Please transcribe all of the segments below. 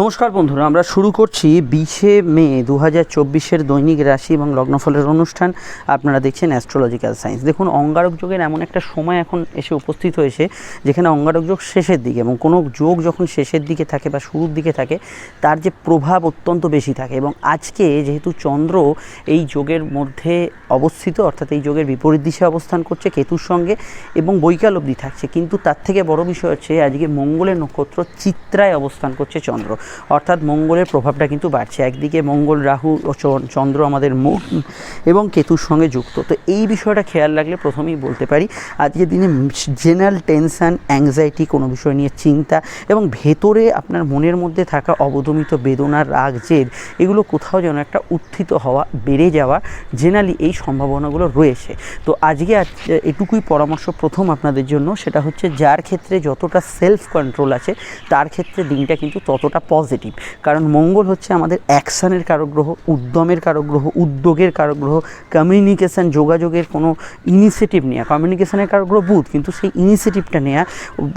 নমস্কার বন্ধুরা, আমরা শুরু করছি বিশে মে দু হাজার চব্বিশের দৈনিক রাশি এবং লগ্নফলের অনুষ্ঠান। আপনারা দেখছেন অ্যাস্ট্রোলজিক্যাল সায়েন্স দেখুন, অঙ্গারক যোগের এমন একটা সময় এখন এসে উপস্থিত হয়েছে, যেখানে অঙ্গারক যোগ শেষের দিকে এবং কোনো যোগ যখন শেষের দিকে থাকে বা শুরুর দিকে থাকে, তার যে প্রভাব অত্যন্ত বেশি থাকে এবং আজকে যেহেতু চন্দ্র এই যোগের মধ্যে অবস্থিত, অর্থাৎ এই যোগের বিপরীত দিশে অবস্থান করছে কেতুর সঙ্গে এবং বৈকাল অবধি থাকছে, কিন্তু তার থেকে বড় বিষয় হচ্ছে, আজকে মঙ্গলের নক্ষত্র চিত্রায় অবস্থান করছে চন্দ্র। অর্থাৎ মঙ্গলের প্রভাবটা কিন্তু বাড়ছে। একদিকে মঙ্গল, রাহু ও চন্দ্র আমাদের মুখ এবং কেতুর সঙ্গে যুক্ত। তো এই বিষয়টা খেয়াল রাখলে প্রথমেই বলতে পারি, আজকের দিনে জেনারেল টেনশন অ্যাংজাইটি কোনো বিষয় নিয়ে চিন্তা এবং ভেতরে আপনার মনের মধ্যে থাকা অবদমিত বেদনা, রাগ, জেদ, এগুলো কোথাও যেন একটা উত্থিত হওয়া, বেড়ে যাওয়া জেনারেলি এই সম্ভাবনাগুলো রয়েছে। তো আজকে আজ- এটুকুই পরামর্শ প্রথম আপনাদের জন্য, সেটা হচ্ছে যার ক্ষেত্রে যতটা সেলফ কন্ট্রোল আছে, তার ক্ষেত্রে দিনটা কিন্তু ততটা পজিটিভ কারণ মঙ্গল হচ্ছে আমাদের অ্যাকশানের কারক গ্রহ উদ্যমের কারক গ্রহ উদ্যোগের কারক গ্রহ কমিউনিকেশান যোগাযোগের কোনো ইনিশিয়েটিভ নেওয়া কমিউনিকেশানের কারক গ্রহ বুধ কিন্তু সেই ইনিশিয়েটিভটা নেওয়া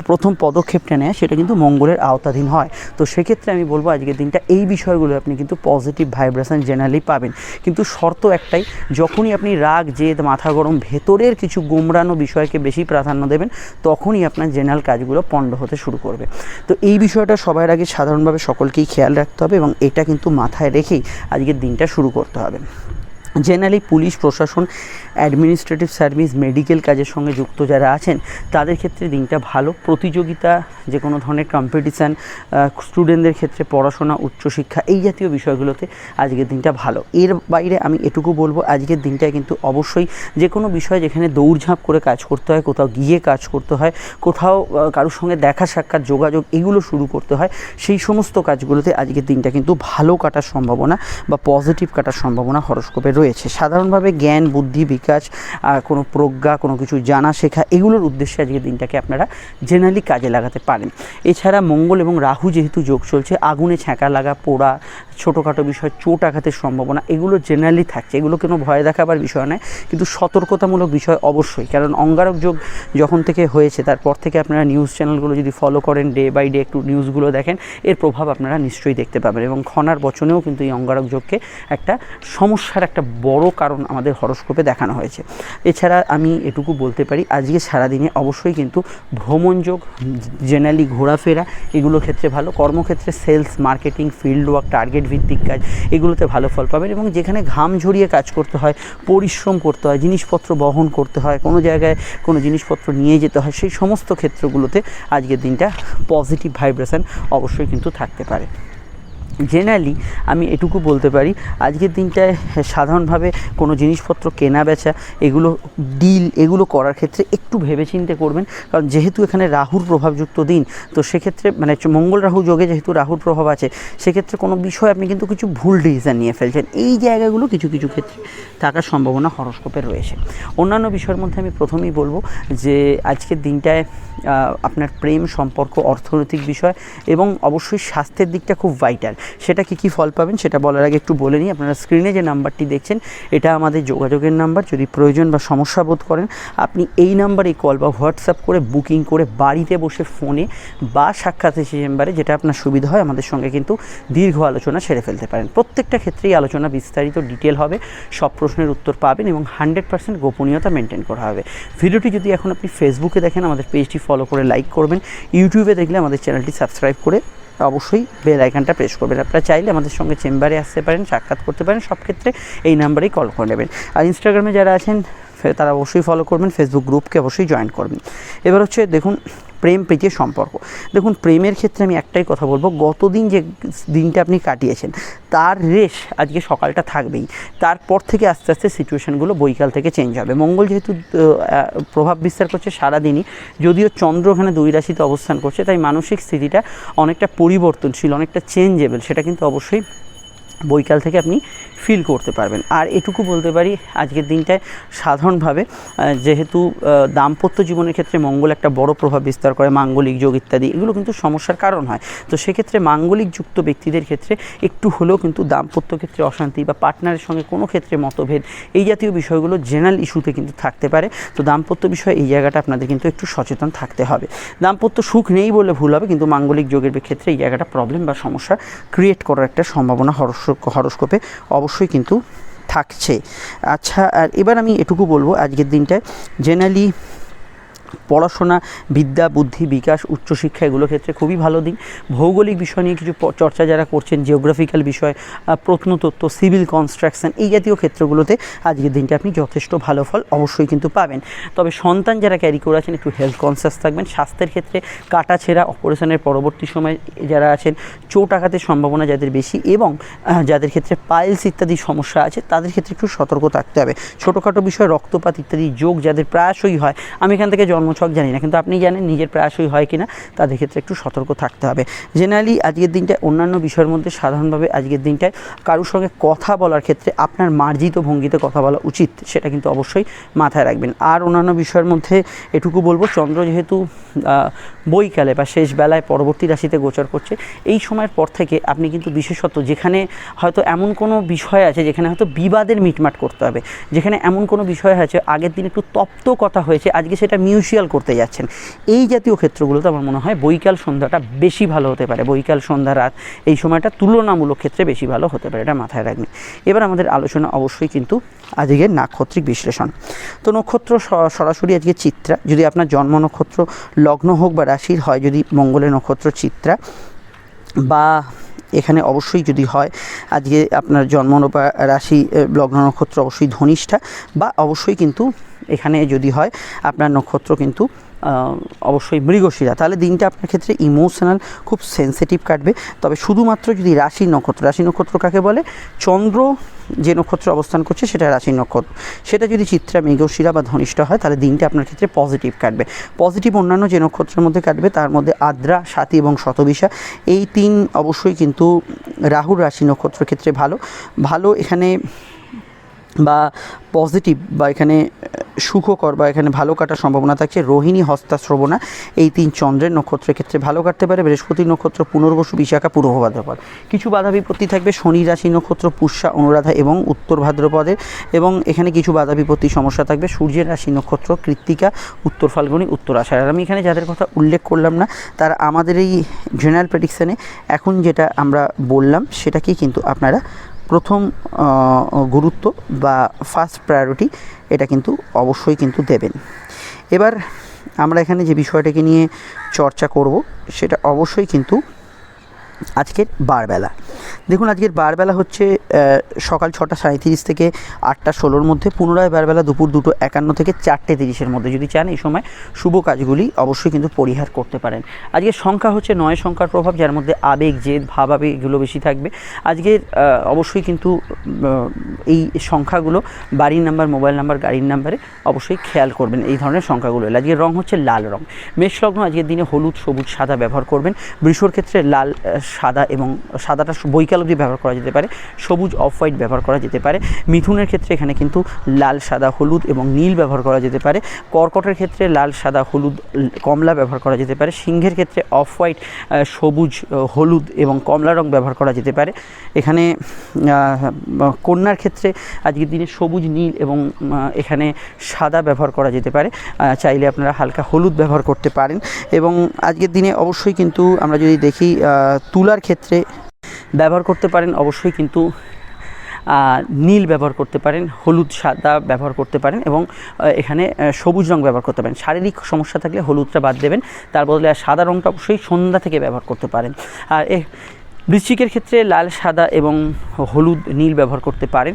প্রথম পদক্ষেপটা নেওয়া সেটা কিন্তু মঙ্গলের আওতাধীন হয়। তো সেক্ষেত্রে আমি বলব, আজকের দিনটা এই বিষয়গুলো আপনি কিন্তু পজিটিভ ভাইব্রেশন জেনারেলি পাবেন। কিন্তু শর্ত একটাই, যখনই আপনি রাগ, জেদ, মাথা গরম, ভেতরের কিছু গোমরানো বিষয়কে বেশি প্রাধান্য দেবেন, তখনই আপনার জেনারেল কাজগুলো পণ্ড হতে শুরু করবে। তো এই বিষয়টা সবার আগে সাধারণভাবে সকলকেই খেয়াল রাখতে হবে এবং এটা কিন্তু মাথায় রেখেই আজকের দিনটা শুরু করতে হবে। জেনারেলি পুলিশ প্রশাসন অ্যাডমিনিস্ট্রেটিভ সার্ভিস মেডিকেল কাজের সঙ্গে যুক্ত যারা আছেন, তাদের ক্ষেত্রে দিনটা ভালো। প্রতিযোগিতা যে কোনো ধরনের কম্পিটিশান স্টুডেন্টদের ক্ষেত্রে পড়াশোনা, উচ্চশিক্ষা, এই জাতীয় বিষয়গুলোতে আজকের দিনটা ভালো। এর বাইরে আমি এটুকু বলব, আজকের দিনটায় কিন্তু অবশ্যই যে কোনো বিষয় যেখানে দৌড়ঝাঁপ করে কাজ করতে হয়, কোথাও গিয়ে কাজ করতে হয়, কোথাও কারোর সঙ্গে দেখা সাক্ষাৎ, যোগাযোগ, এগুলো শুরু করতে হয়। সেই সমস্ত কাজগুলোতে আজকের দিনটা কিন্তু ভালো কাটার সম্ভাবনা বা পজিটিভ কাটার সম্ভাবনা হরস্কোপে রয়েছে সাধারণভাবে জ্ঞান, বুদ্ধি, বিকাশ কোনো প্রজ্ঞা, কোনো কিছু জানা, শেখা, এগুলোর উদ্দেশ্যে আজকের দিনটাকে আপনারা জেনারেলি কাজে লাগাতে পারেন। এছাড়া মঙ্গল এবং রাহু যেহেতু যোগ চলছে, আগুনে ছ্যাঁকা লাগা, পোড়া ছোটোখাটো বিষয়, চোট আঘাতের সম্ভাবনা, এগুলো জেনারেলি থাকছে। এগুলো কোনো ভয় দেখাবার বিষয় নয়, কিন্তু সতর্কতামূলক বিষয় অবশ্যই। কারণ অঙ্গারক যোগ যখন থেকে হয়েছে, তারপর থেকে আপনারা নিউজ চ্যানেলগুলো যদি ফলো করেন ডে বাই ডে একটু নিউজগুলো দেখেন, এর প্রভাব আপনারা নিশ্চয়ই দেখতে পাবেন। এবং খনার বচনেও কিন্তু এই অঙ্গারক যোগকে একটা সমস্যার একটা বড় কারণ আমাদের হরস্কোপে দেখানো হয়েছে। এছাড়া আমি এটুকু বলতে পারি, আজকে সারাদিনে অবশ্যই কিন্তু ভ্রমণ যোগ জেনারেলি ঘোরাফেরা এগুলোর ক্ষেত্রে ভালো। কর্মক্ষেত্রে sales marketing field work target ভিত্তিক কাজ এগুলোতে ভালো ফল পাবেন এবং যেখানে ঘাম ঝরিয়ে কাজ করতে হয়, পরিশ্রম করতে হয়, জিনিসপত্র বহন করতে হয়, কোনো জায়গায় কোনো জিনিসপত্র নিয়ে যেতে হয়, সেই সমস্ত ক্ষেত্রগুলোতে আজকের দিনটা পজিটিভ ভাইব্রেশন অবশ্যই কিন্তু থাকতে পারে। জেনারেলি আমি এটুকু বলতে পারি, আজকের দিনটায় সাধারণভাবে কোনো জিনিসপত্র কেনা, বেচা, এগুলো ডিল এগুলো করার ক্ষেত্রে একটু ভেবেচিন্তে করবেন। কারণ যেহেতু এখানে রাহুর প্রভাবযুক্ত দিন, তো সেক্ষেত্রে মানে মঙ্গল রাহু যোগে যেহেতু রাহুর প্রভাব আছে, সেক্ষেত্রে কোনো বিষয়ে আপনি কিন্তু কিছু ভুল ডিসিশন নিয়ে ফেলছেন। এই জায়গাগুলো কিছু কিছু ক্ষেত্রে থাকার সম্ভাবনা হরস্কোপে রয়েছে। অন্যান্য বিষয়ের মধ্যে আমি প্রথমেই বলব যে, আজকের দিনটায় আপনার প্রেম, সম্পর্ক, অর্থনৈতিক বিষয় এবং অবশ্যই স্বাস্থ্যের দিকটা খুব ভাইটাল সেটা কি কি ফল পাবেন সেটা বলার আগে একটু বলে নিই। আপনারা স্ক্রিনে যে নাম্বারটি দেখছেন, এটা আমাদের যোগাযোগের নাম্বার। যদি প্রয়োজন বা সমস্যা বোধ করেন, আপনি এই নাম্বারে কল বা হোয়াটসঅ্যাপ করে বুকিং করে বাড়িতে বসে ফোনে বা সাক্ষাৎ এসে চেম্বারে যেটা আপনার সুবিধা হয়, আমাদের সঙ্গে কিন্তু দীর্ঘ আলোচনা সেরে ফেলতে পারেন। প্রত্যেকটা ক্ষেত্রেই আলোচনা বিস্তারিত ডিটেল হবে, সব প্রশ্নের উত্তর পাবেন এবং হান্ড্রেড পার্সেন্ট গোপনীয়তা মেনটেন করা হবে। ভিডিওটি যদি এখন আপনি ফেসবুকে দেখেন, আমাদের পেজটি ফলো করে লাইক করবেন। ইউটিউবে দেখলে আমাদের চ্যানেলটি সাবস্ক্রাইব করে অবশ্যই বেল আইকনটা প্রেস করবেন। আপনারা চাইলে আমাদের সঙ্গে চেম্বারে আসতে পারেন, সাক্ষাৎ করতে পারেন, সব ক্ষেত্রে এই নাম্বারেই কল করে নেবেন। আর ইনস্টাগ্রামে যারা আছেন তারা অবশ্যই ফলো করবেন ফেসবুক গ্রুপকে অবশ্যই জয়েন করবেন। এবার হচ্ছে দেখুন প্রেম, প্রীতির সম্পর্ক। দেখুন, প্রেমের ক্ষেত্রে আমি একটাই কথা বলব, গতদিন যে দিনটা আপনি কাটিয়েছেন, তার রেশ আজকে সকালটা থাকবেই। তারপর থেকে আস্তে আস্তে সিচুয়েশনগুলো বৈকাল থেকে চেঞ্জ হবে। মঙ্গল যেহেতু প্রভাব বিস্তার করছে সারাদিনই, যদিও চন্দ্র ওখানে দুই রাশিতে অবস্থান করছে, তাই মানসিক স্থিতিটা অনেকটা পরিবর্তনশীল, অনেকটা চেঞ্জেবল সেটা কিন্তু অবশ্যই বৈকাল থেকে আপনি ফিল করতে পারবেন। আর এটুকু বলতে পারি, আজকের দিনটায় সাধারণভাবে যেহেতু দাম্পত্য জীবনের ক্ষেত্রে মঙ্গল একটা বড় প্রভাব বিস্তার করে, মাঙ্গলিক যোগ ইত্যাদি, এগুলো কিন্তু সমস্যার কারণ হয়। তো সেক্ষেত্রে মাঙ্গলিক যুক্ত ব্যক্তিদের ক্ষেত্রে একটু হলেও কিন্তু দাম্পত্য ক্ষেত্রে অশান্তি বা পার্টনারের সঙ্গে কোনো ক্ষেত্রে মতভেদ এই জাতীয় বিষয়গুলো জেনারেল ইস্যুতে কিন্তু থাকতে পারে। তো দাম্পত্য বিষয়ে এই জায়গাটা আপনাদের কিন্তু একটু সচেতন থাকতে হবে। দাম্পত্য সুখ নেই বলে ভুল হবে, কিন্তু মাঙ্গলিক যোগের ক্ষেত্রে এই জায়গাটা প্রবলেম বা সমস্যা ক্রিয়েট করার একটা সম্ভাবনা হরস্কোপ হরস্কোপে অবশ্যই কিন্তু থাকছে। আচ্ছা আর এবার আমি এটুকু বলব আজকের দিনটায়। জেনারেলি পড়াশোনা, বিদ্যা, বুদ্ধি, বিকাশ, উচ্চশিক্ষা এগুলোর ক্ষেত্রে খুবই ভালো দিন ভৌগোলিক বিষয় নিয়ে কিছু চর্চা যারা করছেন জিওগ্রাফিক্যাল বিষয় প্রত্নতত্ত্ব সিভিল কনস্ট্রাকশন এই জাতীয় ক্ষেত্রগুলোতে আজকের দিনটা আপনি যথেষ্ট ভালো ফল অবশ্যই কিন্তু পাবেন। তবে সন্তান যারা ক্যারি করে আছেন, একটু হেলথ কনসিয়াস থাকবেন। স্বাস্থ্যের ক্ষেত্রে কাটা ছেঁড়া অপারেশনের পরবর্তী সময় যারা আছেন, চোট আঘাতের সম্ভাবনা যাদের বেশি এবং যাদের ক্ষেত্রে পাইলস ইত্যাদি সমস্যা আছে, তাদের ক্ষেত্রে একটু সতর্ক থাকতে হবে। ছোটোখাটো বিষয়, রক্তপাত ইত্যাদি যোগ যাদের প্রায়শই হয়, আমি এখান থেকে জন্মছক জানি না, কিন্তু আপনি জানেন নিজের প্রায়শই হয় কিনা, তাদের ক্ষেত্রে একটু সতর্ক থাকতে হবে। জেনারেলি আজকের দিনটায় অন্যান্য বিষয়ের মধ্যে সাধারণভাবে আজকের দিনটায় কারোর সঙ্গে কথা বলার ক্ষেত্রে আপনার মার্জিত ভঙ্গিতে কথা বলা উচিত, সেটা কিন্তু অবশ্যই মাথায় রাখবেন। আর অন্যান্য বিষয়ের মধ্যে এটুকু বলব, চন্দ্র যেহেতু বইকালে বা শেষ বেলায় পরবর্তী রাশিতে গোচর করছে, এই সময়ের পর থেকে আপনি কিন্তু বিশেষত যেখানে হয়তো এমন কোনো বিষয় আছে যেখানে হয়তো বিবাদের মিটমাট করতে হবে, যেখানে এমন কোনো বিষয় আছে আগের দিন একটু তপ্ত কথা হয়েছে, আজকে সেটা মিউচুয়াল করতে যাচ্ছেন। এই জাতীয় ক্ষেত্রগুলোতে আমার মনে হয় বৈকাল সন্ধ্যাটা বেশি ভালো হতে পারে। বৈকাল, সন্ধ্যা, রাত এই সময়টা তুলনামূলক ক্ষেত্রে বেশি ভালো হতে পারে, এটা মাথায় রাখবেন। এবার আমাদের আলোচনা অবশ্যই কিন্তু আজকের নাক্ষত্রিক বিশ্লেষণ। তো নক্ষত্র সরাসরি আজকে চিত্রা। যদি আপনার জন্ম নক্ষত্র, লগ্ন হোক বা রাশির হয়, যদি মঙ্গলের নক্ষত্র চিত্রা বা এখানে অবশ্যই যদি হয়, আজকে আপনার জন্ম রাশি লগ্ন নক্ষত্র অবশ্যই ধনিষ্ঠা বা অবশ্যই কিন্তু এখানে যদি হয়, আপনার নক্ষত্র কিন্তু অবশ্যই মৃগশিরা। তাহলে দিনটা আপনার ক্ষেত্রে ইমোশনাল খুব সেন্সিটিভ কাটবে। তবে শুধুমাত্র যদি রাশি নক্ষত্র রাশি নক্ষত্র কাকে বলে? চন্দ্র যে নক্ষত্র অবস্থান করছে, সেটা রাশি নক্ষত্র। সেটা যদি চিত্রা, মৃগশিরা বা ধনিষ্ঠ হয়, তাহলে দিনটা আপনার ক্ষেত্রে পজিটিভ কাটবে। পজিটিভ অন্যান্য যে নক্ষত্রের মধ্যে কাটবে, তার মধ্যে আদ্রা সাথী এবং শতবিশা। এই তিন অবশ্যই কিন্তু রাহুর রাশি নক্ষত্রের ক্ষেত্রে ভালো। ভালো এখানে বা পজিটিভ বা এখানে সুখকর বা এখানে ভালো কাটার সম্ভাবনা থাকছে। রোহিণী হস্তা শ্রবণা, এই তিন চন্দ্রের নক্ষত্রের ক্ষেত্রে ভালো কাটতে পারে। বৃহস্পতি নক্ষত্র পুনর্বসু, বিশাখা, পূর্ব ভাদ্রপদ। কিছু বাধা বিপত্তি থাকবে। শনি রাশি নক্ষত্র পুষ্যা, অনুরাধা এবং উত্তর ভাদ্রপদের এবং এখানে কিছু বাধা বিপত্তি সমস্যা থাকবে। সূর্যের রাশি নক্ষত্র কৃত্তিকা, উত্তর ফাল্গুনি, উত্তর আষাঢ়। আর আমি এখানে যাদের কথা উল্লেখ করলাম না, তারা আমাদের এই জেনারেল প্রেডিকশানে এখন যেটা আমরা বললাম, সেটাকেই কিন্তু আপনারা প্রথম গুরুত্ব বা ফার্স্ট প্রায়োরিটি এটা কিন্তু অবশ্যই কিন্তু দেবেন। এবার আমরা এখানে যে বিষয়টাকে নিয়ে চর্চা করব, সেটা অবশ্যই কিন্তু আজকের বারবেলা। দেখুন, আজকের বারবেলা হচ্ছে সকাল ছটা সাঁত্রিশ থেকে আটটা ষোলোর মধ্যে, পুনরায় বারবেলা দুপুর দুটো একান্ন থেকে চারটে তিরিশের মধ্যে। যদি চান, এই সময় শুভ কাজগুলি অবশ্যই কিন্তু পরিহার করতে পারেন। আজকের সংখ্যা হচ্ছে নয় সংখ্যার প্রভাব, যার মধ্যে আবেগ, জেদ ভাব আবেগ এগুলো বেশি থাকবে। আজকের অবশ্যই কিন্তু এই সংখ্যাগুলো বাড়ির নাম্বার, মোবাইল নাম্বার, গাড়ির নাম্বারে অবশ্যই খেয়াল করবেন, এই ধরনের সংখ্যাগুলো আজকের রং হচ্ছে লাল রং। মেষলগ্ন আজকের দিনে হলুদ, সবুজ, সাদা ব্যবহার করবেন। বৃষর ক্ষেত্রে লাল সাদা এবং সাদাটা বৈকাল অবধি ব্যবহার করা যেতে পারে, সবুজ অফ হোয়াইট ব্যবহার করা যেতে পারে, মিথুনের ক্ষেত্রে এখানে কিন্তু লাল, সাদা, হলুদ এবং নীল ব্যবহার করা যেতে পারে, কর্কটের ক্ষেত্রে লাল, সাদা, হলুদ, কমলা ব্যবহার করা যেতে পারে, সিংহের ক্ষেত্রে অফ হোয়াইট সবুজ, হলুদ এবং কমলা রং ব্যবহার করা যেতে পারে। এখানে কন্যার ক্ষেত্রে আজকের দিনে সবুজ, নীল এবং এখানে সাদা ব্যবহার করা যেতে পারে চাইলে আপনারা হালকা হলুদ ব্যবহার করতে পারেন এবং আজকের দিনে অবশ্যই কিন্তু আমরা যদি দেখি তুলার ক্ষেত্রে ব্যবহার করতে পারেন, অবশ্যই কিন্তু নীল ব্যবহার করতে পারেন, হলুদ, সাদা ব্যবহার করতে পারেন এবং এখানে সবুজ রং ব্যবহার করতে পারেন। শারীরিক সমস্যা থাকলে হলুদটা বাদ দেবেন, তার বদলে সাদা রংটা অবশ্যই সন্ধ্যা থেকে ব্যবহার করতে পারেন। আর বৃশ্চিকের ক্ষেত্রে লাল, সাদা এবং হলুদ নীল ব্যবহার করতে পারেন।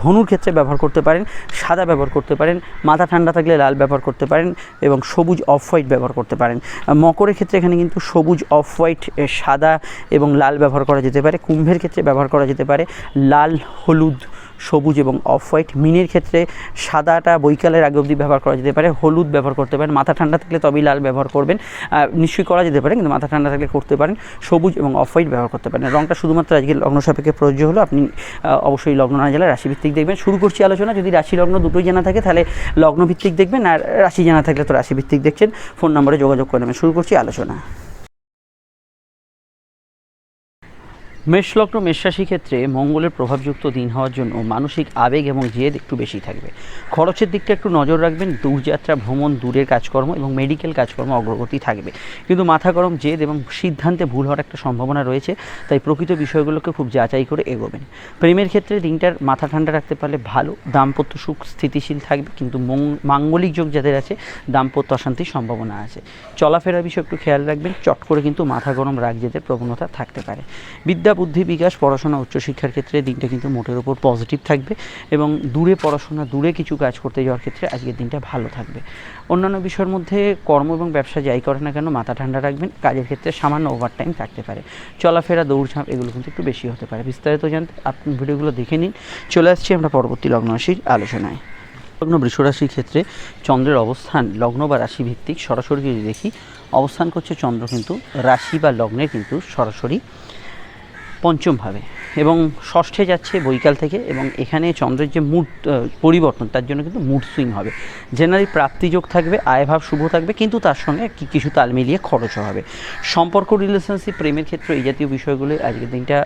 ধনুর ক্ষেত্রে ব্যবহার করতে পারেন, সাদা ব্যবহার করতে পারেন, মাথা ঠান্ডা থাকলে লাল ব্যবহার করতে পারেন এবং সবুজ অফ হোয়াইট ব্যবহার করতে পারেন। মকরের ক্ষেত্রে এখানে কিন্তু সবুজ অফ হোয়াইট সাদা এবং লাল ব্যবহার করা যেতে পারে। কুম্ভের ক্ষেত্রে ব্যবহার করা যেতে পারে লাল, হলুদ সবুজ এবং অফ হোয়াইট মিনের ক্ষেত্রে সাদাটা বৈকালের আগে অবধি ব্যবহার করা যেতে পারে, হলুদ ব্যবহার করতে পারেন, মাথা ঠান্ডা থাকলে তবেই লাল ব্যবহার করবেন। নিশ্চয়ই করা যেতে পারে, কিন্তু মাথা ঠান্ডা থাকলে করতে পারেন। সবুজ এবং অফ হোয়াইট ব্যবহার করতে পারেন। রংটা শুধুমাত্র আজকে লগ্ন সাপেক্ষে প্রযোজ্য হলো, আপনি অবশ্যই লগ্ন না জেলা রাশিভিত্তিক দেখবেন। শুরু করছি আলোচনা, যদি রাশি লগ্ন দুটোই জানা থাকে তাহলে লগ্নভিত্তিক দেখবেন, আর রাশি জানা থাকলে তো রাশিভিত্তিক দেখছেন। ফোন নম্বরে যোগাযোগ করে নেবেন। শুরু করছি আলোচনা। মেষলগ্ন, মেষরাশি ক্ষেত্রে মঙ্গলের প্রভাবযুক্ত দিন হওয়ার জন্য মানসিক আবেগ এবং জেদ একটু বেশি থাকবে। খরচের দিকটা একটু নজর রাখবেন। দূরযাত্রা, ভ্রমণ, দূরের কাজকর্ম এবং মেডিকেল কাজকর্ম অগ্রগতি থাকবে। কিন্তু মাথা গরম, জেদ এবং সিদ্ধান্তে ভুল হওয়ার একটা সম্ভাবনা রয়েছে, তাই প্রকৃত বিষয়গুলোকে খুব যাচাই করে এগোবেন। প্রেমের ক্ষেত্রে দিনটার মাথা ঠান্ডা রাখতে পারলে ভালো, দাম্পত্য সুখ স্থিতিশীল থাকবে, কিন্তু মাঙ্গলিক যোগ যাদের আছে, দাম্পত্য অশান্তির সম্ভাবনা আছে। চলাফেরার বিষয়ে একটু খেয়াল রাখবেন, চট করে কিন্তু মাথা গরম রাগ, জেদের প্রবণতা থাকতে পারে। বিদ্যা বুদ্ধি বিকাশ, পড়াশোনা, উচ্চশিক্ষার ক্ষেত্রে দিনটা কিন্তু মোটের উপর পজিটিভ থাকবে এবং দূরে পড়াশোনা, দূরে কিছু কাজ করতে যাওয়ার ক্ষেত্রে আজকের দিনটা ভালো থাকবে। অন্যান্য বিষয়ের মধ্যে কর্ম এবং ব্যবসা যাই করে না কেন মাথা ঠান্ডা রাখবেন, কাজের ক্ষেত্রে সামান্য ওভারটাইম থাকতে পারে। চলাফেরা, দৌড়ঝাঁপ, এগুলো কিন্তু একটু বেশি হতে পারে। বিস্তারিত জানতে আপনি ভিডিওগুলো দেখে নিন। চলে আসছি আমরা পরবর্তী লগ্ন রাশির আলোচনায়। লগ্ন বৃষরাশির ক্ষেত্রে চন্দ্রের অবস্থান, লগ্ন বা রাশি ভিত্তিক সরাসরি যদি দেখি, অবস্থান করছে চন্দ্র কিন্তু রাশি বা লগ্নের কিন্তু সরাসরি পঞ্চমভাবে। এবং ষষ্ঠে যাচ্ছে বৈকাল থেকে এবং এখানে চন্দ্রের যে মুড পরিবর্তন, তার জন্য কিন্তু মুড সুইং হবে। জেনারেলি প্রাপ্তিযোগ থাকবে, আয়ভাব শুভ থাকবে, কিন্তু তার সঙ্গে কিছু তাল মিলিয়ে খরচও হবে। সম্পর্ক রিলেশনশিপ প্রেমের ক্ষেত্রে এই জাতীয় বিষয়গুলো আজকের দিনটা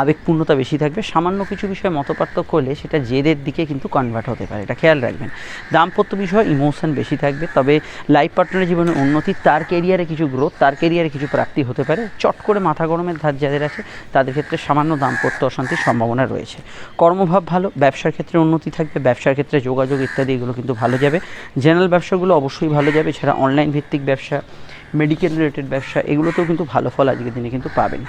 আবেগপূর্ণতা বেশি থাকবে। সামান্য কিছু বিষয়ে মতপার্থক্য হলে সেটা জেদের দিকে কিন্তু কনভার্ট হতে পারে, এটা খেয়াল রাখবেন। দাম্পত্য বিষয় ইমোশন বেশি থাকবে, তবে লাইফ পার্টনারের জীবনে উন্নতি, তার কেরিয়ারে কিছু গ্রোথ তার কেরিয়ারে কিছু প্রাপ্তি হতে পারে। চট করে মাথা গরমের ধার যাদের আছে, তাদের ক্ষেত্রে সামান্য দাম্পত্য অশান্তির সম্ভাবনা রয়েছে। কর্মভাব ভালো, ব্যবসার ক্ষেত্রে উন্নতি থাকবে, ব্যবসার ক্ষেত্রে যোগাযোগ ইত্যাদি এগুলো কিন্তু ভালো যাবে। জেনারেল ব্যবসাগুলো অবশ্যই ভালো যাবে, এছাড়া অনলাইন ভিত্তিক ব্যবসা মেডিকেল রিলেটেড ব্যবসা, এগুলোতেও কিন্তু ভালো ফল আজকের দিনে কিন্তু পাবেন।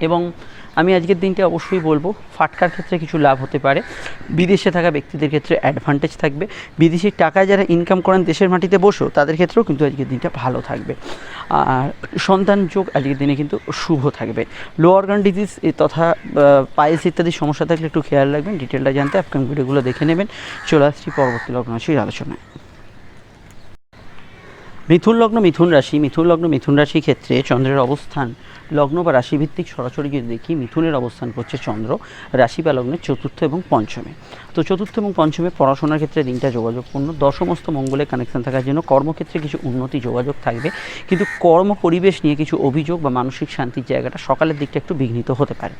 এবং আমি আজকের দিনটা অবশ্যই বলব, ফাটকার ক্ষেত্রে কিছু লাভ হতে পারে। বিদেশে থাকা ব্যক্তিদের ক্ষেত্রে অ্যাডভান্টেজ থাকবে। বিদেশি টাকা যারা ইনকাম করেন দেশের মাটিতে বসো, তাদের ক্ষেত্রেও কিন্তু আজকের দিনটা ভালো থাকবে। আর সন্তান যোগ আজকের দিনে কিন্তু শুভ থাকবে। লো অর্গান ডিজিজ তথা পায়েস ইত্যাদি সমস্যা থাকলে একটু খেয়াল রাখবেন ডিটেলটা জানতে আপকামিং ভিডিওগুলো দেখে নেবেন। চলে আসছি পরবর্তী লগ্ন রাশির আলোচনায়। মিথুন লগ্ন, মিথুন রাশি। মিথুন লগ্ন, মিথুন রাশির ক্ষেত্রে চন্দ্রের অবস্থান লগ্ন বা রাশিভিত্তিক সরাসরি যদি দেখি মিথুনের অবস্থান করছে চন্দ্র রাশি বা লগ্নের চতুর্থ এবং পঞ্চমে। তো চতুর্থ এবং পঞ্চমে পড়াশোনার ক্ষেত্রে দিনটা যোগাযোগপূর্ণ। দশমস্ত মঙ্গলের কানেকশন থাকার জন্য কর্মক্ষেত্রে কিছু উন্নতি যোগাযোগ থাকবে। কিন্তু কর্ম পরিবেশ নিয়ে কিছু অভিযোগ বা মানসিক শান্তির জায়গাটা সকালের দিকটা একটু বিঘ্নিত হতে পারে।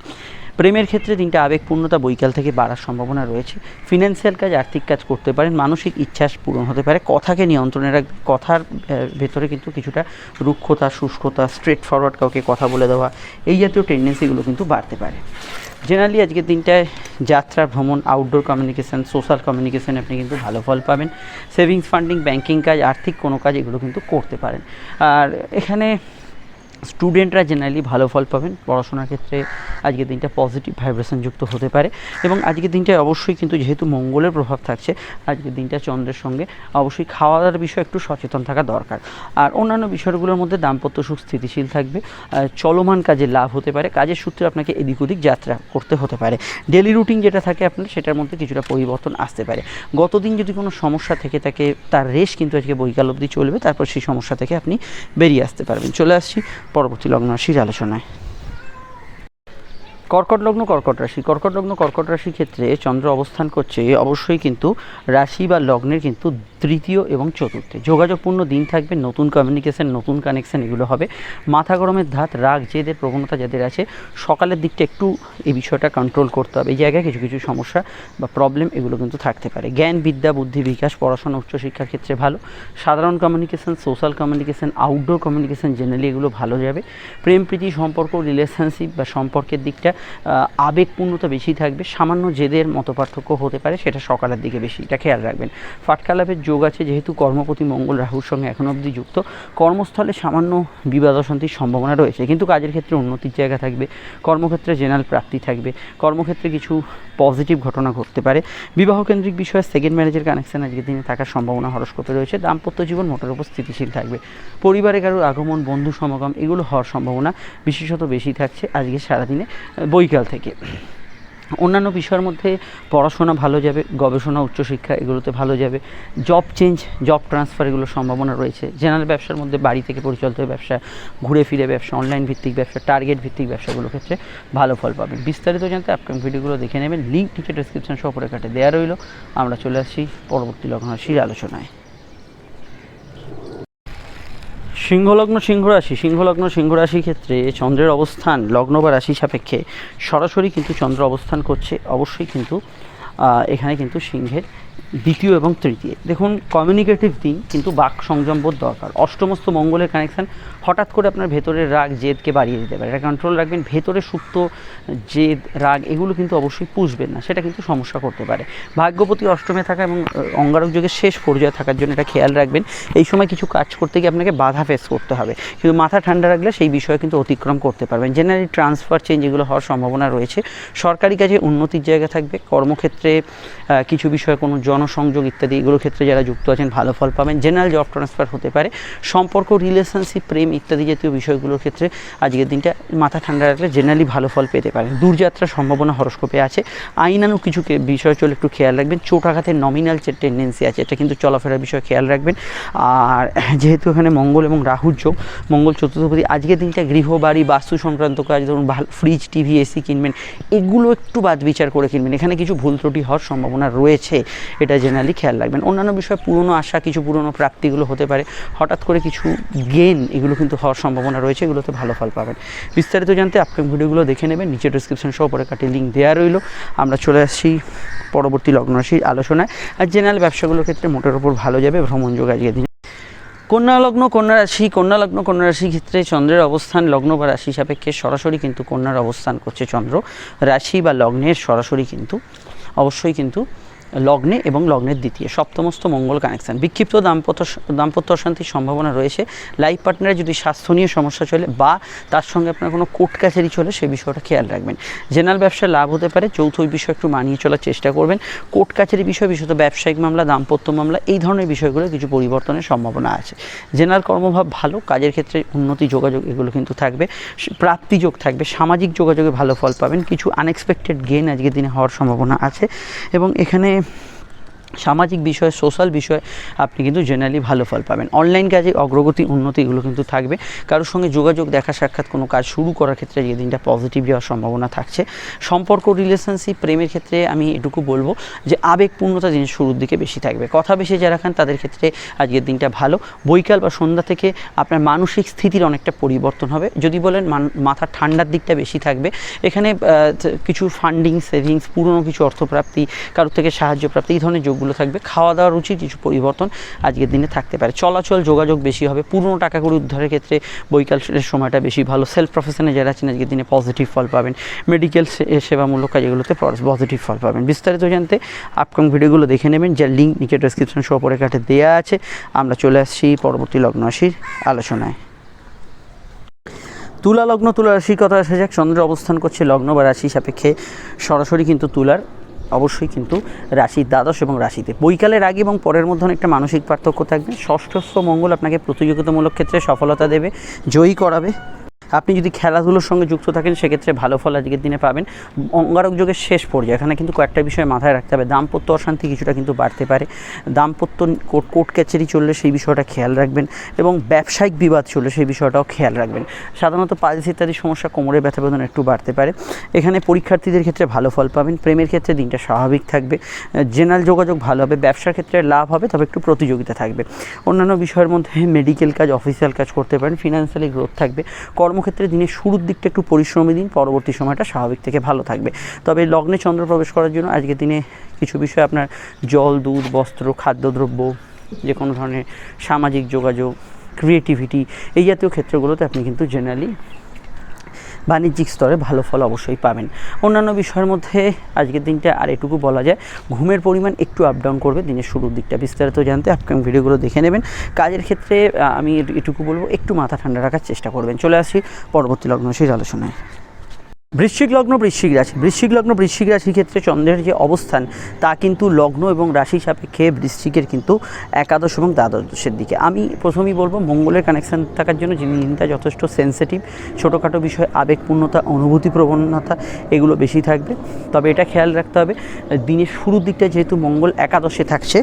প্রেমের ক্ষেত্রে দিনটা আবেগপূর্ণতা বৈকাল থেকে বাড়ার সম্ভাবনা রয়েছে। ফিনান্সিয়াল কাজ, আর্থিক কাজ করতে পারেন। মানসিক ইচ্ছাস পূরণ হতে পারে। কথাকে নিয়ন্ত্রণে রাখবে কথার ভেতরে কিন্তু কিছুটা রুক্ষতা, শুষ্কতা স্ট্রেট ফরওয়ার্ড কাউকে কথা বলে দেওয়া, এই জাতীয় টেন্ডেন্সিগুলো কিন্তু বাড়তে পারে। জেনারেলি আজকের দিনটায় যাত্রা, ভ্রমণ আউটডোর কমিউনিকেশান সোশ্যাল কমিউনিকেশানে আপনি কিন্তু ভালো ফল পাবেন। সেভিংস ফান্ডিং ব্যাংকিং কাজ, আর্থিক কোনো কাজ এগুলো কিন্তু করতে পারেন। আর এখানে স্টুডেন্টরা জেনারেলি ভালো ফল পাবেন। পড়াশোনার ক্ষেত্রে আজকের দিনটা পজিটিভ ভাইব্রেশন যুক্ত হতে পারে এবং আজকের দিনটায় অবশ্যই কিন্তু যেহেতু মঙ্গলের প্রভাব থাকছে, আজকের দিনটা চন্দ্রের সঙ্গে অবশ্যই খাওয়া দাওয়ার বিষয়ে একটু সচেতন থাকা দরকার। আর অন্যান্য বিষয়গুলোর মধ্যে দাম্পত্য সুখ স্থিতিশীল থাকবে চলমান কাজে লাভ হতে পারে, কাজের সূত্রে আপনাকে এদিক ওদিক যাত্রা করতে হতে পারে। ডেলি রুটিন যেটা থাকে আপনার, সেটার মধ্যে কিছুটা পরিবর্তন আসতে পারে। গতদিন যদি কোনো সমস্যা থেকে থাকে, তার রেশ কিন্তু আজকে বৈকাল অবধি চলবে, তারপর সেই সমস্যা থেকে আপনি বেরিয়ে আসতে পারবেন। চলে আসছি পরবর্তী লগ্ন রাশির আলোচনায়। কর্কট লগ্ন, কর্কট রাশি। কর্কট লগ্ন, কর্কট রাশির ক্ষেত্রে চন্দ্র অবস্থান করছে। অবশ্যই কিন্তু রাশি বা লগ্নের কিন্তু তৃতীয় এবং চতুর্থে। যোগাযোগপূর্ণ দিন থাকবে, নতুন কমিউনিকেশন নতুন কানেকশন এগুলো হবে। মাথা গরমের ধাত, রাগ, জেদের প্রবণতা যাদের আছে, সকালের দিকটা একটু এই বিষয়টা কন্ট্রোল করতে হবে। এই জায়গায় কিছু কিছু সমস্যা বা প্রবলেম এগুলো কিন্তু থাকতে পারে। জ্ঞান, বিদ্যা, বুদ্ধি, বিকাশ, পড়াশোনা উচ্চশিক্ষার ক্ষেত্রে ভালো। সাধারণ communication social communication outdoor communication generally এগুলো ভালো যাবে। প্রেম, প্রীতি, সম্পর্ক রিলেশনশিপ বা সম্পর্কের দিকটা আবেগপূর্ণতা বেশি থাকবে। সামান্য জেদের মতপার্থক্য হতে পারে, সেটা সকালের দিকে বেশি। এটা খেয়াল রাখবেন। ফাটকা লাভের যোগ আছে, যেহেতু কর্মপতি মঙ্গল রাহুর সঙ্গে এখন অবধি যুক্ত, কর্মস্থলে সামান্য বিবাদ অশান্তির সম্ভাবনা রয়েছে, কিন্তু কাজের ক্ষেত্রে উন্নতির জায়গা থাকবে, কর্মক্ষেত্রে জেনারেল প্রাপ্তি থাকবে, কর্মক্ষেত্রে কিছু পজিটিভ ঘটনা ঘটতে পারে। বিবাহকেন্দ্রিক বিষয়ে সেকেন্ড ম্যারেজের কানেকশন আজকের দিনে থাকার সম্ভাবনা হরস্কোপে রয়েছে, দাম্পত্য জীবন মোটের উপর স্থিতিশীল থাকবে। পরিবারে কারোর আগমন, বন্ধু সমাগম, এগুলো হওয়ার সম্ভাবনা বিশেষত বেশি থাকছে আজকে সারাদিনে বৈকাল থেকে। অন্যান্য বিষয়ের মধ্যে পড়াশোনা ভালো যাবে, গবেষণা, উচ্চশিক্ষা এগুলোতে ভালো যাবে। জব চেঞ্জ জব ট্রান্সফার এগুলোর সম্ভাবনা রয়েছে। জেনারেল ব্যবসার মধ্যে বাড়ি থেকে পরিচালিত ব্যবসা, ঘুরে ফিরে ব্যবসা অনলাইন ভিত্তিক ব্যবসা টার্গেট ভিত্তিক ব্যবসাগুলোর ক্ষেত্রে ভালো ফল পাবেন বিস্তারিত জানতে আপকামিং ভিডিওগুলো দেখে নেবেন। লিঙ্ক নিচে ডিসক্রিপশন সহ করে কাটে দেওয়া রইল। আমরা চলে আসছি পরবর্তী লগ্ন রাশির আলোচনায়। সিংহলগ্ন সিংহ রাশি সিংহলগ্ন সিংহ রাশির ক্ষেত্রে চন্দ্রের অবস্থান লগ্ন বা রাশি সাপেক্ষে। সরাসরি কিন্তু চন্দ্র অবস্থান করছে, অবশ্যই কিন্তু এখানে কিন্তু সিংহের দ্বিতীয় এবং তৃতীয়। দেখুন কমিউনিকেটিভ দিন, কিন্তু বাক সংযম বোধ দরকার। অষ্টমস্ত মঙ্গলের কানেকশান হঠাৎ করে আপনার ভেতরের রাগ, জেদকে বাড়িয়ে দিতে পারে। এটা কন্ট্রোল রাখবেন। ভেতরে সুপ্ত জেদ, রাগ, এগুলো কিন্তু অবশ্যই পুষবেন না। সেটা কিন্তু সমস্যা করতে পারে। ভাগ্যপতি অষ্টমে থাকা এবং অঙ্গারক যুগের শেষ পর্যায়ে থাকার জন্য এটা খেয়াল রাখবেন। এই সময় কিছু কাজ করতে গিয়ে আপনাকে বাধা ফেস করতে হবে। কিন্তু মাথা ঠান্ডা রাখলে সেই বিষয়ে কিন্তু অতিক্রম করতে পারবেন। জেনারেলি ট্রান্সফার চেঞ্জ এগুলো হওয়ার সম্ভাবনা রয়েছে। সরকারি কাজে উন্নতির জায়গা থাকবে। কর্মক্ষেত্রে কিছু বিষয়ে কোনো জনসংযোগ ইত্যাদি এগুলোর ক্ষেত্রে যারা যুক্ত আছেন, ভালো ফল পাবেন। জেনারেল জব ট্রান্সফার হতে পারে। সম্পর্ক রিলেশনশিপ প্রেম ইত্যাদি জাতীয় বিষয়গুলোর ক্ষেত্রে আজকের দিনটা মাথা ঠান্ডা রাখলে জেনারেলি ভালো ফল পেতে পারেন। দূরযাত্রার সম্ভাবনা হরস্কোপে আছে। আইনানু কিছু বিষয় চলে একটু খেয়াল রাখবেন। চোট আঘাতের নমিনাল যে টেন্ডেন্সি আছে, এটা কিন্তু চলাফেরার বিষয়ে খেয়াল রাখবেন। আর যেহেতু এখানে মঙ্গল এবং রাহুর যোগ, মঙ্গল চতুর্থপতি, আজকের দিনটা গৃহ বাড়ি বাস্তু সংক্রান্ত কাজ, ধরুন ফ্রিজ টিভি এসি কিনবেন, এগুলো একটু বাদ বিচার করে কিনবেন। এখানে কিছু ভুল ত্রুটি হওয়ার সম্ভাবনা রয়েছে। এটা জেনারেলি খেয়াল রাখবেন। অন্যান্য বিষয়ে পুরনো আশা, কিছু পুরনো প্রাপ্তিগুলো হতে পারে। হঠাৎ করে কিছু গেন এগুলো কিন্তু হওয়ার সম্ভাবনা রয়েছে, এগুলোতে ভালো ফল পাবেন। বিস্তারিত জানতে আপকামিং ভিডিওগুলো দেখে নেবেন, নিচে ডিসক্রিপশন সহ পরে কাটে লিঙ্ক দেওয়া রইল। আমরা চলে আসছি পরবর্তী লগ্ন রাশির আলোচনায়। আর জেনারেল ব্যবসাগুলোর ক্ষেত্রে মোটের ওপর ভালো যাবে, ভ্রমণ যোগ আজকের দিনে। কন্যা লগ্ন, কন্যা রাশি, কন্যা লগ্ন, কন্যা রাশির ক্ষেত্রে চন্দ্রের অবস্থান লগ্ন বা রাশি সাপেক্ষে সরাসরি কিন্তু কন্যার অবস্থান করছে চন্দ্র। রাশি বা লগ্নের সরাসরি কিন্তু, অবশ্যই কিন্তু লগ্নে এবং লগ্নের দ্বিতীয়। সপ্তমস্ত মঙ্গল কানেকশান। বিক্ষিপ্ত দাম্পত্য দাম্পত্য অশান্তির সম্ভাবনা রয়েছে। লাইফ পার্টনারের যদি স্বাস্থ্য নিয়ে সমস্যা চলে বা তার সঙ্গে আপনার কোনো কোর্ট কাছারি চলে সেই বিষয়টা খেয়াল রাখবেন। জেনারেল ব্যবসায় লাভ হতে পারে। যৌথ বিষয় একটু মানিয়ে চলার চেষ্টা করবেন। কোর্ট কাছারি বিষয়, বিশেষত ব্যবসায়িক মামলা, দাম্পত্য মামলা, এই ধরনের বিষয়গুলো কিছু পরিবর্তনের সম্ভাবনা আছে। জেনারেল কর্মভাব ভালো, কাজের ক্ষেত্রে উন্নতি, যোগাযোগ, এগুলো কিন্তু থাকবে। প্রাপ্তিযোগ থাকবে। সামাজিক যোগাযোগে ভালো ফল পাবেন। কিছু আনএক্সপেক্টেড গেন আজকের দিনে হওয়ার সম্ভাবনা আছে। এবং এখানে me. সামাজিক বিষয়, সোশ্যাল বিষয়, আপনি কিন্তু জেনারেলি ভালো ফল পাবেন। অনলাইন কাজে অগ্রগতি, উন্নতি এগুলো কিন্তু থাকবে। কারোর সঙ্গে যোগাযোগ, দেখা, সাক্ষাৎ কোনো কাজ শুরু করার ক্ষেত্রে যে দিনটা পজিটিভ যাওয়ার সম্ভাবনা থাকছে। সম্পর্ক রিলেশনশিপ প্রেমের ক্ষেত্রে আমি এটুকু বলব যে আবেগপূর্ণতা জিনিস শুরুর দিকে বেশি থাকবে। কথা বেশি যারা খান, তাদের ক্ষেত্রে আজকের দিনটা ভালো। বৈকাল বা সন্ধ্যা থেকে আপনার মানসিক স্থিতির অনেকটা পরিবর্তন হবে। যদি বলেন মাথা ঠান্ডার দিকটা বেশি থাকবে। এখানে কিছু ফান্ডিং সেভিংস পুরনো কিছু অর্থপ্রাপ্তি, কারোর থেকে সাহায্য প্রাপ্তি, এই ধরনের যোগগুলো থাকবে। খাওয়া দাওয়ার রুচির কিছু পরিবর্তন আজকের দিনে থাকতে পারে। চলাচল, যোগাযোগ বেশি হবে। পুরনো টাকা করে উদ্ধারের ক্ষেত্রে বৈকালের সময়টা বেশি ভালো। সেলফ প্রফেশনে যারা আছেন, আজকের দিনে পজিটিভ ফল পাবেন। মেডিকেল সেবামূলক কাজগুলোতে পজিটিভ ফল পাবেন। বিস্তারিত জানতে আপকাম ভিডিওগুলো দেখে নেবেন। যার লিঙ্ক নিচে ডেসক্রিপশন সহ পরে কাটে দেওয়া আছে। আমরা চলে আসছি পরবর্তী লগ্ন রাশির আলোচনায়। তুলা লগ্ন, তুলা রাশির কথা আসা যাক। চন্দ্র অবস্থান করছে লগ্ন বা রাশি সাপেক্ষে। সরাসরি কিন্তু তুলার অবশ্যই কিন্তু রাশির দ্বাদশ এবং রাশিতে। বৈকালের আগে এবং পরের মধ্যে অনেকটা মানসিক পার্থক্য থাকবে। ষষ্ঠস্থ মঙ্গল আপনাকে প্রতিযোগিতামূলক ক্ষেত্রে সফলতা দেবে, জয়ী করাবে। আপনি যদি খেলাধুলোর সঙ্গে যুক্ত থাকেন, সেক্ষেত্রে ভালো ফল আজকের দিনে পাবেন। অঙ্গারক যোগের শেষ পর্যায়ে, এখানে কিন্তু কয়েকটা বিষয় মাথায় রাখতে হবে। দাম্পত্য অশান্তি কিছুটা কিন্তু বাড়তে পারে। দাম্পত্য কোর্ট কোর্ট কাছারি চললে সেই বিষয়টা খেয়াল রাখবেন এবং ব্যবসায়িক বিবাদ চললে সেই বিষয়টাও খেয়াল রাখবেন। সাধারণত পালস ইত্যাদি সমস্যা, কোমরে ব্যথা বেদনা একটু বাড়তে পারে। এখানে পরীক্ষার্থীদের ক্ষেত্রে ভালো ফল পাবেন। প্রেমের ক্ষেত্রে দিনটা স্বাভাবিক থাকবে। জেনারেল যোগাযোগ ভালো হবে। ব্যবসার ক্ষেত্রে লাভ হবে, তবে একটু প্রতিযোগিতা থাকবে। অন্যান্য বিষয়ের মধ্যে মেডিকেল কাজ অফিসিয়াল কাজ করতে পারেন। ফিনান্সিয়ালি গ্রোথ থাকবে। কর্মক্ষেত্রে দিনের শুরুর দিকটা একটু পরিশ্রমী দিন, পরবর্তী সময়টা স্বাভাবিক থেকে ভালো থাকবে। তবে লগ্নে চন্দ্র প্রবেশ করার জন্য আজকের দিনে কিছু বিষয় আপনার জল, দুধ, বস্ত্র, খাদ্যদ্রব্য যে কোনো ধরনের সামাজিক যোগাযোগ ক্রিয়েটিভিটি এই জাতীয় ক্ষেত্রগুলোতে আপনি কিন্তু জেনারেলি বাণিজ্যিক স্তরে ভালো ফল অবশ্যই পাবেন। অন্যান্য বিষয়ের মধ্যে আজকের দিনটা আর এটুকু বলা যায়, ঘুমের পরিমাণ একটু আপ ডাউন করবে দিনের শুরুর দিকটা। বিস্তারিত জানতে আপকামিং ভিডিওগুলো দেখে নেবেন। কাজের ক্ষেত্রে আমি এটুকু বলব, একটু মাথা ঠান্ডা রাখার চেষ্টা করবেন। চলে আসি পরবর্তী লগ্ন সেই আলোচনায়। বৃশ্চিক লগ্ন বৃশ্চিক রাশি। বৃশ্চিক লগ্ন বৃশ্চিক রাশির ক্ষেত্রে চন্দ্রের যে অবস্থান, তা কিন্তু লগ্ন এবং রাশি সাপেক্ষে বৃশ্চিকের কিন্তু একাদশ এবং দ্বাদশের দিকে। আমি প্রথমেই বলব, মঙ্গলের কানেকশন থাকার জন্য যিনি দিনটা যথেষ্ট সেন্সিটিভ ছোটোখাটো বিষয়ে, আবেগপূর্ণতা অনুভূতি প্রবণতা এগুলো বেশি থাকবে। তবে এটা খেয়াল রাখতে হবে, দিনের শুরুর দিকটা যেহেতু মঙ্গল একাদশে থাকছে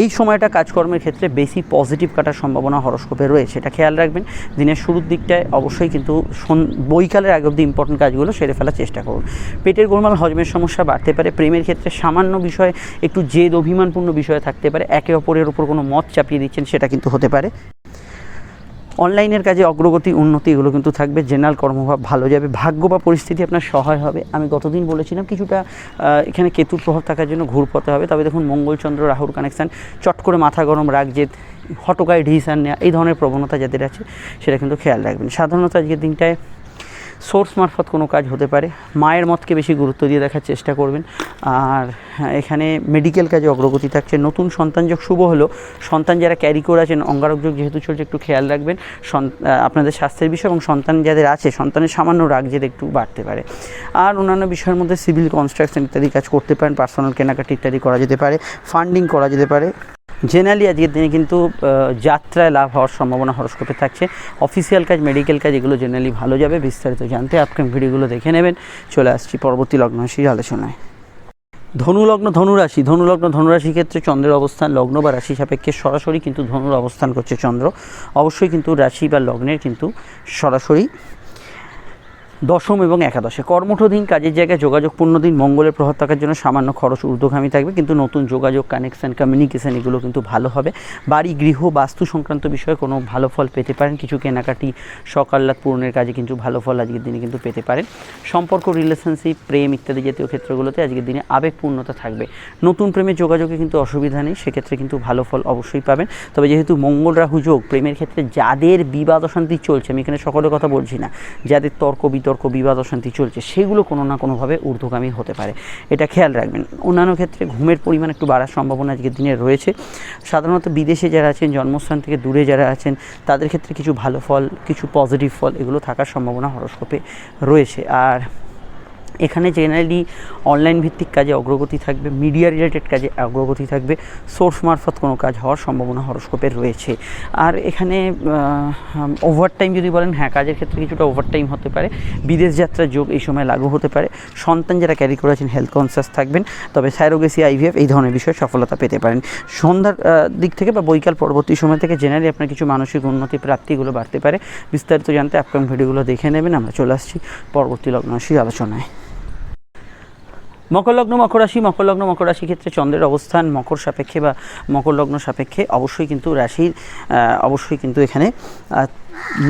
এই সময়টা কাজকর্মের ক্ষেত্রে বেশি পজিটিভ কাটার সম্ভাবনা হরস্কোপে রয়েছে। এটা খেয়াল রাখবেন, দিনের শুরুর দিকটায় অবশ্যই কিন্তু বইকালের বৈকালের আগে অব্দি ইম্পর্টেন্ট কাজগুলো সেরে ফেলার চেষ্টা করুন। পেটের গোলমাল, হজমের সমস্যা বাড়তে পারে। প্রেমের ক্ষেত্রে সামান্য বিষয়ে একটু জেদ, অভিমানপূর্ণ বিষয় থাকতে পারে। একে অপরের ওপর কোনো মত চাপিয়ে দিচ্ছেন সেটা কিন্তু হতে পারে। অনলাইনের কাজে অগ্রগতি, উন্নতি এগুলো কিন্তু থাকবে। জেনারেল কর্মভাব ভালো যাবে। ভাগ্য বা পরিস্থিতি আপনার সহায় হবে। আমি গতদিন বলেছিলাম কিছুটা এখানে কেতুর প্রভাব থাকার জন্য ঘুরপথে হবে। তবে দেখুন, মঙ্গলচন্দ্র রাহুর কানেকশান, চট করে মাথা গরম রাগ জেদ হটকায় ডিসিশান নেওয়া এই ধরনের প্রবণতা যাদের আছে, সেটা কিন্তু খেয়াল রাখবেন। সাধারণত আজকের দিনটায় সোর্স মারফত কোনো কাজ হতে পারে। মায়ের মতকে বেশি গুরুত্ব দিয়ে দেখার চেষ্টা করবেন। আর এখানে মেডিকেল কাজে অগ্রগতি থাকছে। নতুন সন্তান যোগ শুভ হলো। সন্তান যারা ক্যারি করে আছেন, অঙ্গারক যোগ যেহেতু চলছে, একটু খেয়াল রাখবেন। আপনাদের স্বাস্থ্যের বিষয় এবং সন্তান যাদের আছে, সন্তানের সামান্য রাগ জেদ একটু বাড়তে পারে। আর অন্যান্য বিষয়ের মধ্যে সিভিল কনস্ট্রাকশন ইত্যাদি কাজ করতে পারেন। পার্সোনাল কেনাকাটি ইত্যাদি করা যেতে পারে। ফান্ডিং করা যেতে পারে। জেনারেলি আজকের দিনে কিন্তু যাত্রায় লাভ হওয়ার সম্ভাবনা হরস্কোপে থাকছে। অফিসিয়াল কাজ মেডিকেল কাজ, এগুলো জেনারেলি ভালো যাবে। বিস্তারিত জানতে আপকাম ভিডিওগুলো দেখে নেবেন। চলে আসছি পরবর্তী লগ্নরাশির আলোচনায়। ধনু লগ্ন ধনুরাশি ধনু লগ্ন ধনুরাশি ক্ষেত্রে চন্দ্রের অবস্থান, লগ্ন বা রাশি সাপেক্ষে সরাসরি কিন্তু ধনুর অবস্থান করছে চন্দ্র। অবশ্যই কিন্তু রাশি বা লগ্নের কিন্তু সরাসরি দশম এবং একাদশে। কর্মঠ দিন কাজের জায়গায় যোগাযোগ পূর্ণ দিন, মঙ্গলের প্রভাব থাকার জন্য সামান্য খরচ, ঊর্ধ্বগামী থাকবে, কিন্তু নতুন যোগাযোগ কানেকশন কমিউনিকেশান এগুলো কিন্তু ভালো হবে। বাড়ি, গৃহ, বাস্তু সংক্রান্ত বিষয়ে কোনো ভালো ফল পেতে পারেন। কিছু কেনাকাটি সকাল্লাদ পূরণের কাজে কিন্তু ভালো ফল আজকের দিনে কিন্তু পেতে পারেন। সম্পর্ক রিলেশনশিপ প্রেম ইত্যাদি জাতীয় ক্ষেত্রগুলোতে আজকের দিনে আবেগপূর্ণতা থাকবে। নতুন প্রেমের যোগাযোগে কিন্তু অসুবিধা নেই, সেক্ষেত্রে কিন্তু ভালো ফল অবশ্যই পাবেন। তবে যেহেতু মঙ্গল রাহু যোগ, প্রেমের ক্ষেত্রে যাদের বিবাদ অশান্তি চলছে, আমি এখানে সকলের কথা বলছি না, যাদের তর্ক বিতর্ক, বিবাদ, অশান্তি চলছে, সেগুলো কোনো না কোনোভাবে ঊর্ধ্বগামী হতে পারে। এটা খেয়াল রাখবেন। অন্যান্য ক্ষেত্রে ঘুমের পরিমাণ একটু বাড়ার সম্ভাবনা আজকের দিনে রয়েছে। সাধারণত বিদেশে যারা আছেন, জন্মস্থান থেকে দূরে যারা আছেন, তাদের ক্ষেত্রে কিছু ভালো ফল, কিছু পজিটিভ ফল এগুলো থাকার সম্ভাবনা হরস্কোপে রয়েছে। আর এখানে জেনারেলি অনলাইন ভিত্তিক কাজে অগ্রগতি থাকবে মিডিয়া রিলেটেড কাজে অগ্রগতি থাকবে সোর্স মারফত কোনো কাজ হওয়ার সম্ভাবনা হরস্কোপের রয়েছে। আর এখানে ওভারটাইম যদি বলেন হ্যাঁ কাজের ক্ষেত্রে কিছুটা ওভারটাইম হতে পারে, বিদেশ যাত্রার যোগ এই সময় লাগু হতে পারে, সন্তান যারা ক্যারি করে আছেন হেলথ কনসিয়াস থাকবেন, তবে সাইরোগেসি আইভিএফ এই ধরনের বিষয়ে সফলতা পেতে পারেন। সন্ধ্যার দিক থেকে বা বৈকাল পরবর্তী সময় থেকে জেনারেলি আপনার কিছু মানসিক উন্নতি, প্রাপ্তিগুলো বাড়তে পারে। বিস্তারিত জানতে আপকাম ভিডিওগুলো দেখে নেবেন, আমরা চলে আসছি পরবর্তী লগ্নরাশির আলোচনায়। মকর মকরাশি মকর রাশি মকরলগ্ন মকর রাশি ক্ষেত্রে চন্দ্রের অবস্থান মকর সাপেক্ষে বা মকরলগ্ন সাপেক্ষে অবশ্যই কিন্তু রাশির অবশ্যই কিন্তু এখানে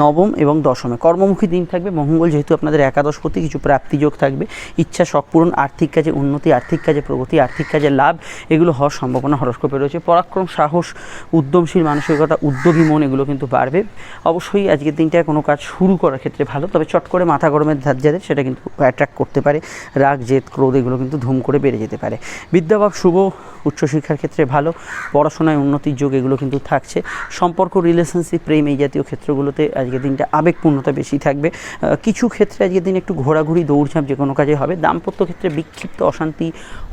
নবম এবং দশমে। কর্মমুখী দিন থাকবে, মঙ্গল যেহেতু আপনাদের একাদশ প্রতি কিছু প্রাপ্তিযোগ থাকবে, ইচ্ছা শখ পূরণ, আর্থিক কাজে উন্নতি, আর্থিক কাজে প্রগতি, আর্থিক কাজে লাভ, এগুলো হওয়ার সম্ভাবনা হরস্কোপে রয়েছে। পরাক্রম, সাহস, উদ্যমশীল মানসিকতা, উদ্যোগী মন, এগুলো কিন্তু বাড়বে। অবশ্যই আজকের দিনটায় কোনো কাজ শুরু করার ক্ষেত্রে ভালো, তবে চট করে মাথা গরমের ধার যাদের, সেটা কিন্তু অ্যাট্রাক্ট করতে পারে। রাগ, জেদ, ক্রোধ, এগুলো কিন্তু ধুম করে বেড়ে যেতে পারে। বিদ্যাভাব, শুভ, উচ্চশিক্ষার ক্ষেত্রে ভালো, পড়াশোনায় উন্নতির যোগ, এগুলো কিন্তু থাকছে। সম্পর্ক রিলেশনশিপ প্রেম এই জাতীয় ক্ষেত্রগুলোতে আজকের দিনটা আবেগপূর্ণতা বেশি থাকবে। কিছু ক্ষেত্রে আজকের দিন একটু ঘোরাঘুরি, দৌড়ঝাঁপ যে কোনো কাজে হবে। দাম্পত্য ক্ষেত্রে বিক্ষিপ্ত অশান্তি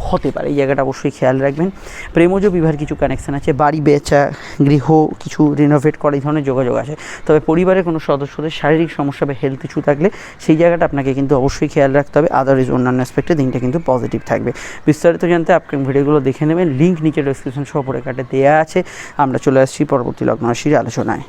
হতে পারে, এই জায়গাটা অবশ্যই খেয়াল রাখবেন। প্রেমজ বিবাহের কিছু কানেকশান আছে, বাড়ি বেচা, গৃহ, কিছু রিনোভেট করা, এই ধরনের যোগাযোগ আছে। তবে পরিবারের কোনো সদস্যদের শারীরিক সমস্যা বা হেলথ ইস্যু থাকলে সেই জায়গাটা আপনাকে কিন্তু অবশ্যই খেয়াল রাখতে হবে। আদারওয়াইজ অন্যান্য অ্যাসপেক্টে দিনটা কিন্তু পজিটিভ থাকবে। বিস্তারিত জানতে আপনি ভিডিওগুলো দেখে নেবেন। লিঙ্ক নিচে ডিসক্রিপশন সহ পরে কাটে দেওয়া আছে। আমরা চলে আসছি পরবর্তী লগ্ন রাশির আলোচনায়।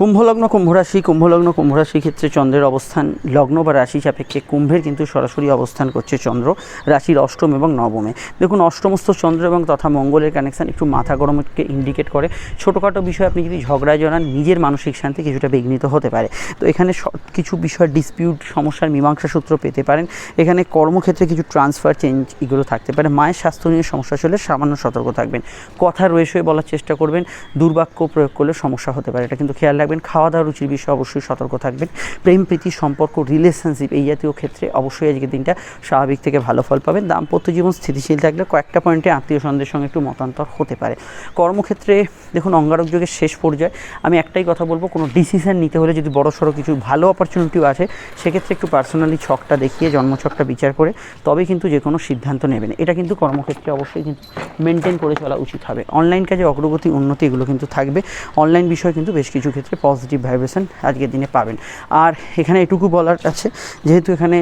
কুম্ভলগ্ন, কুম্ভরাশি কুম্ভলগ্ন, কুম্ভরাশি ক্ষেত্রে চন্দ্রের অবস্থান লগ্ন বা রাশি সাপেক্ষে। কুম্ভের কিন্তু সরাসরি অবস্থান করছে চন্দ্র, রাশির অষ্টম এবং নবমে। দেখুন, অষ্টমস্থ চন্দ্র এবং তথা মঙ্গলের কানেকশন একটু মাথা গরমকে ইন্ডিকেট করে। ছোটোখাটো বিষয়ে আপনি যদি ঝগড়ায় জড়ান, নিজের মানসিক শান্তি কিছুটা বিঘ্নিত হতে পারে। তো এখানে কিছু বিষয় ডিসপিউট সমস্যার মীমাংসা সূত্র পেতে পারেন। এখানে কর্মক্ষেত্রে কিছু ট্রান্সফার চেঞ্জ এগুলো থাকতে পারে। মায়ের স্বাস্থ্য নিয়ে সমস্যা চলে সামান্য সতর্ক থাকবেন। কথা রয়েছে বলার চেষ্টা করবেন। দুর্বাক্য প্রয়োগ করলে সমস্যা হতে পারে। এটা কিন্তু খেয়াল রাখবেন খাওয়া দাওয়া রুচির বিষয়ে অবশ্যই সতর্ক থাকবেন। প্রেম, প্রীতি, সম্পর্ক রিলেশনশিপ এই জাতীয় ক্ষেত্রে অবশ্যই আজকের দিনটা স্বাভাবিক থেকে ভালো ফল পাবেন। দাম্পত্য জীবন স্থিতিশীল থাকলে কয়েকটা পয়েন্টে আত্মীয় স্বজনদের সঙ্গে একটু মতান্তর হতে পারে। কর্মক্ষেত্রে দেখুন, অঙ্গারক যুগের শেষ পর্যায়ে। আমি একটাই কথা বলব, কোনো ডিসিশন নিতে হলে যদি বড় সড়ো কিছু ভালো অপরচুনিটিও আছে সেক্ষেত্রে একটু পার্সোনালি ছকটা দেখিয়ে, জন্মছকটা বিচার করে তবে কিন্তু যে কোনো সিদ্ধান্ত নেবেন। এটা কিন্তু কর্মক্ষেত্রে অবশ্যই কিন্তু মেনটেন করে চলা উচিত হবে। অনলাইন কাজে অগ্রগতি, উন্নতি এগুলো কিন্তু থাকবে। অনলাইন বিষয়ে কিন্তু বেশ কিছু ক্ষেত্রে পজিটিভ ভাইব্রেশন আজকের দিনে পাবেন। আর এখানে এটুকু বলার আছে যেহেতু এখানে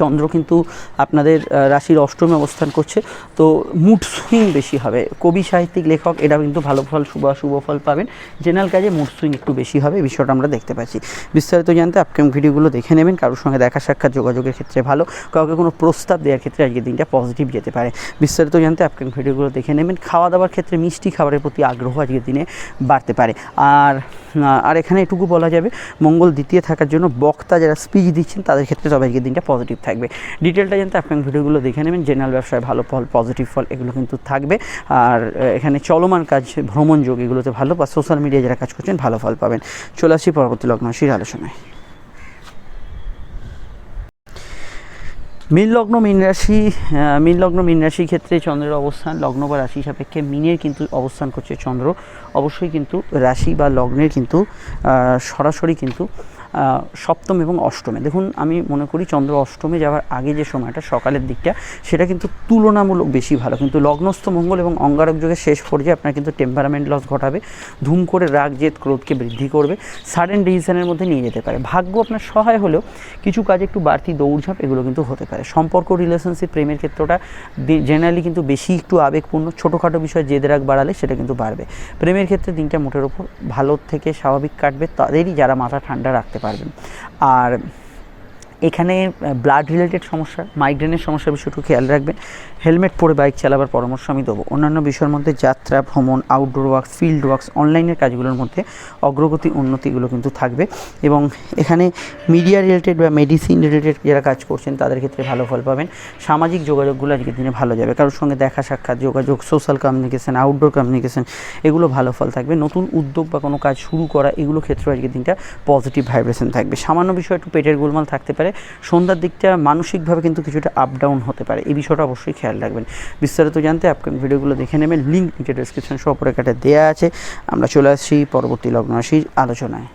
চন্দ্র কিন্তু আপনাদের রাশির অষ্টমে অবস্থান করছে। তো মুড সুইং বেশি হবে। কবি সাহিত্যিক, লেখক এটা কিন্তু ভালো ফল, শুভ শুভ ফল পাবেন। জেনারেল কাজে মুড সুইং একটু বেশি হবে বিষয়টা আমরা দেখতে পাচ্ছি। বিস্তারিত জানতে আপকামিং ভিডিওগুলো দেখে নেবেন। কারোর সঙ্গে দেখা সাক্ষাৎ যোগাযোগের ক্ষেত্রে ভালো। কাউকে কোনো প্রস্তাব দেওয়ার ক্ষেত্রে আজকের দিনটা পজিটিভ যেতে পারে। বিস্তারিত জানতে আপকামিং ভিডিওগুলো দেখে নেবেন। খাওয়া দাওয়ার ক্ষেত্রে মিষ্টি খাবারের প্রতি আগ্রহ আজকের দিনে বাড়তে পারে। আর আর এখানে এটুকু বলা যাবে, মঙ্গল দ্বিতীয় থাকার জন্য বক্তা যারা স্পিচ দিচ্ছেন, তাদের ক্ষেত্রে তবে আজকের দিনটা পজিটিভ থাকবে। ডিটেলটা জানতে আপকামিং ভিডিওগুলো দেখে নেবেন। জেনারেল ব্যবসায় ভালো ফল পজিটিভ ফল, এগুলো কিন্তু থাকবে। আর এখানে চলমান কাজ, ভ্রমণ যোগ এগুলোতে ভালো বা সোশ্যাল মিডিয়ায় যারা কাজ করছেন ভালো ফল পাবেন। চলে আসছি পরবর্তী লগ্ন রাশির আলোচনায়। মীন লগ্ন, মীন রাশি মীন লগ্ন, মীন রাশির ক্ষেত্রে চন্দ্রের অবস্থান, লগ্ন বা রাশি সাপেক্ষে মিনের কিন্তু অবস্থান করছে চন্দ্র। অবশ্যই কিন্তু রাশি বা লগ্নের কিন্তু সরাসরি কিন্তু সপ্তম এবং অষ্টমে। দেখুন, আমি মনে করি চন্দ্র অষ্টমে যাওয়ার আগে যে সময়টা, সকালের দিকটা, সেটা কিন্তু তুলনামূলক বেশি ভালো। কিন্তু লগ্নস্থ মঙ্গল এবং অঙ্গারক যুগের শেষ পর্যায়ে আপনার কিন্তু টেম্পারামেন্ট লস ঘটাবে, ধুম করে রাগ, জেদ, ক্রোধকে বৃদ্ধি করবে সাডেন ডিসিশনের মধ্যে নিয়ে যেতে পারে। ভাগ্য আপনার সহায় হলেও কিছু কাজে একটু বাড়তি দৌড়ঝাঁপ এগুলো কিন্তু হতে পারে। সম্পর্ক রিলেশনশিপ প্রেমের ক্ষেত্রটা জেনারেলি কিন্তু বেশি একটু আবেগপূর্ণ। ছোটোখাটো বিষয়ে জেদ রাগ বাড়ালে সেটা কিন্তু বাড়বে। প্রেমের ক্ষেত্রে দিনটা মোটের ওপর ভালো থেকে স্বাভাবিক কাটবে। তাদেরই যারা মাথা ঠান্ডা রাখতে পারবেন। আর এখানে ব্লাড রিলেটেড সমস্যা মাইগ্রেনের সমস্যার বিষয়টুকু খেয়াল রাখবেন। হেলমেট পরে বাইক চালাবার পরামর্শ আমি দেবো। অন্যান্য বিষয়ের মধ্যে যাত্রা, ভ্রমণ আউটডোর ওয়ার্কস ফিল্ড ওয়ার্কস অনলাইনের কাজগুলোর মধ্যে অগ্রগতি, উন্নতিগুলো কিন্তু থাকবে। এবং এখানে মিডিয়া রিলেটেড বা মেডিসিন রিলেটেড যারা কাজ করছেন, তাদের ক্ষেত্রে ভালো ফল পাবেন। সামাজিক যোগাযোগগুলো আজকের দিনে ভালো যাবে। কারোর সঙ্গে দেখা সাক্ষাৎ, যোগাযোগ সোশ্যাল কমিউনিকেশন আউটডোর কমিউনিকেশান এগুলো ভালো ফল থাকবে। নতুন উদ্যোগ বা কোনো কাজ শুরু করা, এগুলো ক্ষেত্রে আজকের দিনটা পজিটিভ ভাইব্রেশন থাকবে। সামান্য বিষয় একটু পেটের গোলমাল থাকতে পারে। সন্ধ্যার দিকটা মানসিকভাবে কিন্তু কিছুটা আপ ডাউন হতে পারে। এই বিষয়টা অবশ্যই খেয়াল রাখবেন। বিস্তারিত জানতে আপকামিং ভিডিওগুলো দেখে নেবেন। লিঙ্ক নিচে ডিসক্রিপশন সহ পরে কাটে দেওয়া আছে। আমরা চলে আসছি পরবর্তী লগ্ন রাশির আলোচনায়।